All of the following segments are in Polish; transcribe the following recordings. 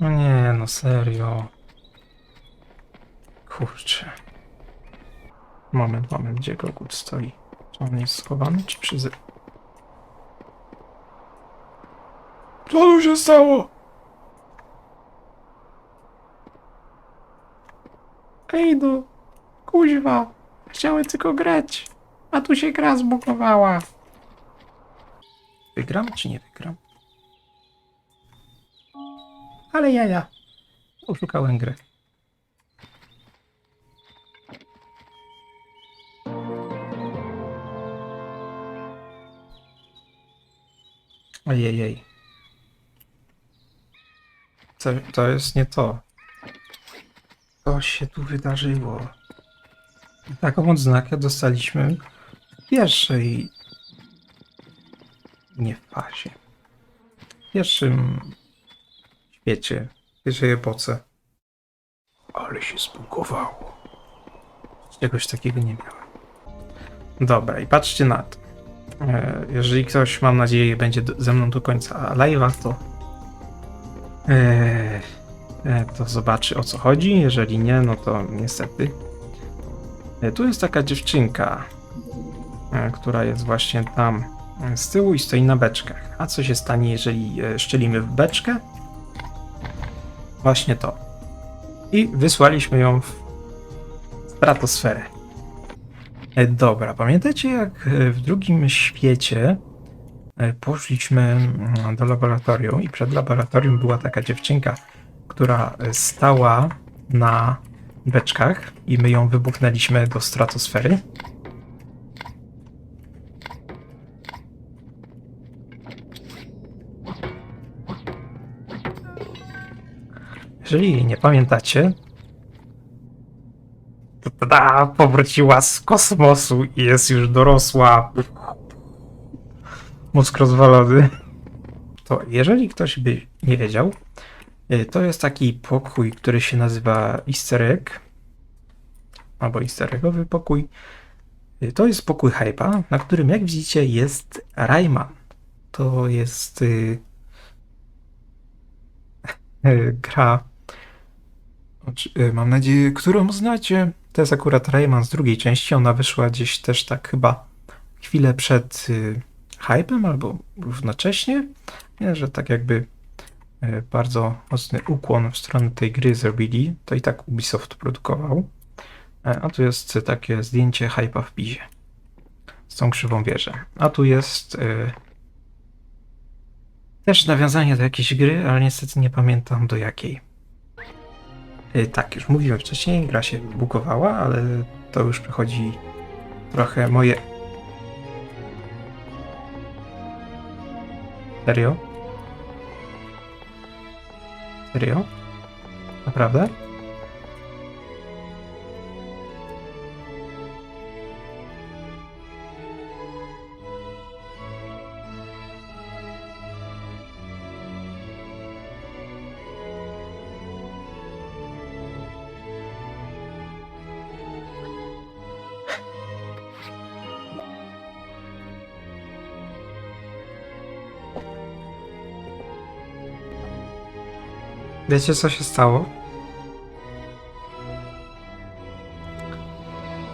No nie, no serio. Kurczę. Moment, moment, gdzie kogut stoi? Czy on jest schowany, czy przy... Co tu się stało? Ej no, kuźwa, chciałem tylko grać, a tu się gra zbugowała. Wygram czy nie wygram? Ale jaja, oszukałem grę. Ojej. To, to jest nie to. Co się tu wydarzyło? Taką odznakę dostaliśmy w pierwszej. Nie w fazie. W pierwszym świecie, w pierwszej epoce. Ale się zbugowało. Czegoś takiego nie miałem. Dobra, i patrzcie na to. E, Jeżeli ktoś, mam nadzieję, będzie ze mną do końca live'a, to, e, e, to zobaczy o co chodzi. Jeżeli nie, no to niestety. Tu jest taka dziewczynka, która jest właśnie tam z tyłu i stoi na beczkach. A co się stanie, jeżeli szczelimy w beczkę? Właśnie to. I wysłaliśmy ją w stratosferę. E, Dobra, pamiętacie jak e, w drugim świecie e, poszliśmy mm, do laboratorium i przed laboratorium była taka dziewczynka, która stała na beczkach i my ją wybuchnęliśmy do stratosfery? Jeżeli nie pamiętacie, to tada, powróciła z kosmosu i jest już dorosła. Mózg rozwalony. To jeżeli ktoś by nie wiedział, y, to jest taki pokój, który się nazywa Easter Egg. Albo Easter Eggowy pokój. Y, To jest pokój Hype'a, na którym jak widzicie jest Rayman. To jest y, gra Mam nadzieję, którą znacie. To jest akurat Rayman z drugiej części. Ona wyszła gdzieś też tak chyba chwilę przed y, hypem albo równocześnie. Nie, że tak jakby y, bardzo mocny ukłon w stronę tej gry zrobili. To i tak Ubisoft produkował. E, A tu jest takie zdjęcie hypa w pizie. Z tą krzywą wieżę. A tu jest y, też nawiązanie do jakiejś gry, ale niestety nie pamiętam do jakiej. Y, Tak, już mówiłem wcześniej, gra się bugowała, ale to już przechodzi trochę moje. Serio? Serio? Naprawdę? Wiecie co się stało?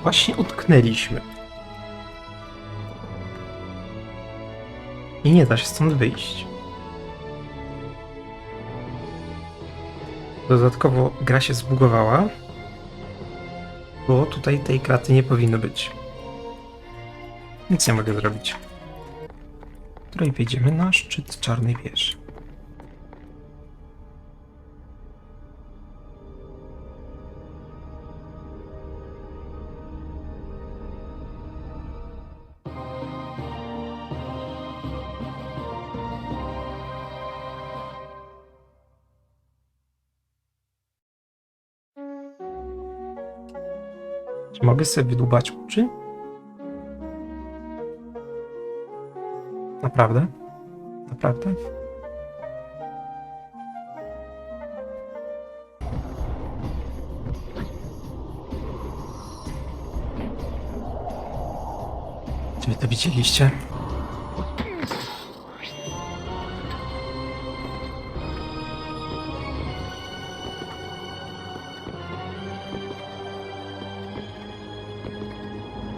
Właśnie utknęliśmy. I nie da się stąd wyjść. Dodatkowo gra się zbugowała, bo tutaj tej kraty nie powinno być. Nic nie mogę zrobić. Której wejdziemy na szczyt czarnej wieży. Czy mogę sobie wydłubać oczy? Naprawdę? Naprawdę? Czy wy to widzieliście?